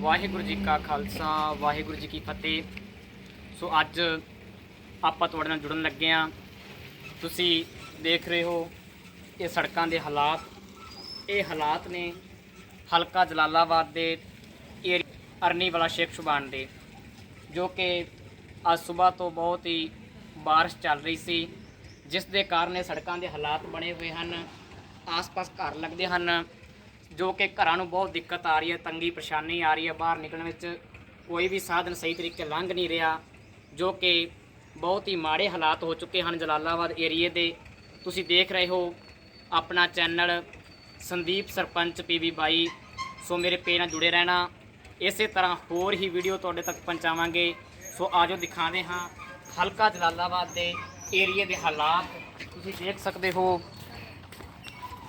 ਵਾਹਿਗੁਰੂ ਜੀ ਕਾ ਖਾਲਸਾ, ਵਾਹਿਗੁਰੂ ਜੀ ਕੀ ਫਤਿਹ। ਸੋ ਅੱਜ ਆਪਾਂ ਤੁਹਾਡੇ ਨਾਲ ਜੁੜਨ ਲੱਗੇ ਆ ਤੁਸੀਂ ਦੇਖ ਰਹੇ ਹੋ ਇਹ ਸੜਕਾਂ ਦੇ ਹਾਲਾਤ। ਇਹ ਹਾਲਾਤ ਨੇ ਹਲਕਾ ਜਲਾਲਾਬਾਦ ਦੇ ਏਰੀ ਅਰਨੀ ਵਾਲਾ ਸ਼ੇਖ ਸੁਬਾਨ ਦੇ, ਜੋ ਕਿ ਅੱਜ ਸਵੇਰ ਤੋਂ ਬਹੁਤ ਹੀ ਬਾਰਿਸ਼ ਚੱਲ ਰਹੀ ਸੀ, ਜਿਸ ਦੇ ਕਾਰਨ ਇਹ ਸੜਕਾਂ ਦੇ ਹਾਲਾਤ ਬਣੇ ਹੋਏ ਹਨ, ਆਸ-ਪਾਸ ਘਰ ਲੱਗਦੇ ਹਨ। ਜੋ ਕਿ ਘਰਾਂ ਨੂੰ ਬਹੁਤ ਦਿੱਕਤ ਆ ਰਹੀ ਹੈ, ਤੰਗੀ ਪਰੇਸ਼ਾਨੀ ਆ ਰਹੀ ਹੈ, ਬਾਹਰ ਨਿਕਲਣ ਵਿੱਚ ਕੋਈ ਵੀ ਸਾਧਨ ਸਹੀ ਤਰੀਕੇ ਲੰਘ ਨਹੀਂ ਰਿਹਾ, ਜੋ ਕਿ ਬਹੁਤ ਹੀ ਮਾੜੇ ਹਾਲਾਤ ਹੋ ਚੁੱਕੇ ਹਨ ਜਲਾਲਾਬਾਦ ਏਰੀਏ ਦੇ। ਤੁਸੀਂ ਦੇਖ ਰਹੇ ਹੋ ਆਪਣਾ channel Sandeep Sarpanch PV Bai. So ਮੇਰੇ ਪੇਜ ਨਾਲ ਜੁੜੇ ਰਹਿਣਾ। ਇਸੇ ਤਰ੍ਹਾਂ ਹੋਰ ਹੀ ਵੀਡੀਓ ਤੁਹਾਡੇ ਤੱਕ ਪਹੁੰਚਾਵਾਂਗੇ। ਸੋ ਆਜੋ ਦਿਖਾਉਂਦੇ ਹਾਂ ਹਲਕਾ ਜਲਾਲਾਬਾਦ ਦੇ ਏਰੀਏ ਦੇ ਹਾਲਾਤ। ਤੁਸੀਂ ਦੇਖ ਸਕਦੇ ਹੋ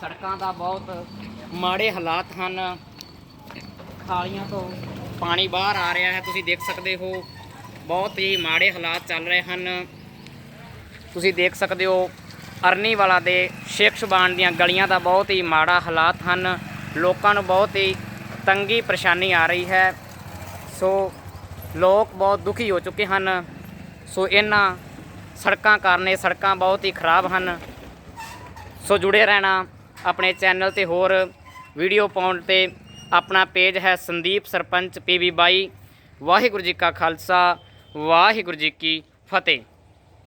ਸੜਕਾਂ ਦਾ ਬਹੁਤ ਮਾੜੇ ਹਾਲਾਤ ਹਨ। ਖਾਲੀਆਂ ਤੋਂ ਪਾਣੀ ਬਾਹਰ ਆ ਰਿਹਾ ਹੈ। ਤੁਸੀਂ ਦੇਖ ਸਕਦੇ ਹੋ, ਬਹੁਤ ਹੀ ਮਾੜੇ ਹਾਲਾਤ ਚੱਲ ਰਹੇ ਹਨ। ਤੁਸੀਂ ਦੇਖ ਸਕਦੇ ਹੋ ਅਰਨੀ ਵਾਲਾ ਦੇ ਸ਼ੇਖ ਸੁਬਾਨ ਦੀਆਂ ਗਲੀਆਂ ਦਾ ਬਹੁਤ ਹੀ ਮਾੜਾ ਹਾਲਾਤ ਹਨ। ਲੋਕਾਂ ਨੂੰ ਬਹੁਤ ਹੀ ਤੰਗੀ ਪਰੇਸ਼ਾਨੀ ਆ ਰਹੀ ਹੈ। ਸੋ ਲੋਕ ਬਹੁਤ ਦੁਖੀ ਹੋ ਚੁੱਕੇ ਹਨ। ਸੋ ਇਹਨਾਂ ਸੜਕਾਂ ਕਾਰਨ ਇਹ ਸੜਕਾਂ ਬਹੁਤ ਹੀ ਖਰਾਬ ਹਨ। ਸੋ ਜੁੜੇ ਰਹਿਣਾ ਆਪਣੇ ਚੈਨਲ ਤੇ ਹੋਰ ਵੀਡੀਓ ਪਾਉਣ ਤੇ ਆਪਣਾ ਪੇਜ ਹੈ ਸੰਦੀਪ ਸਰਪੰਚ ਪੀਵੀ ਬਾਈ। ਵਾਹਿਗੁਰੂ ਜੀ ਕਾ ਖਾਲਸਾ, ਵਾਹਿਗੁਰੂ ਜੀ ਕੀ ਫਤਿਹ।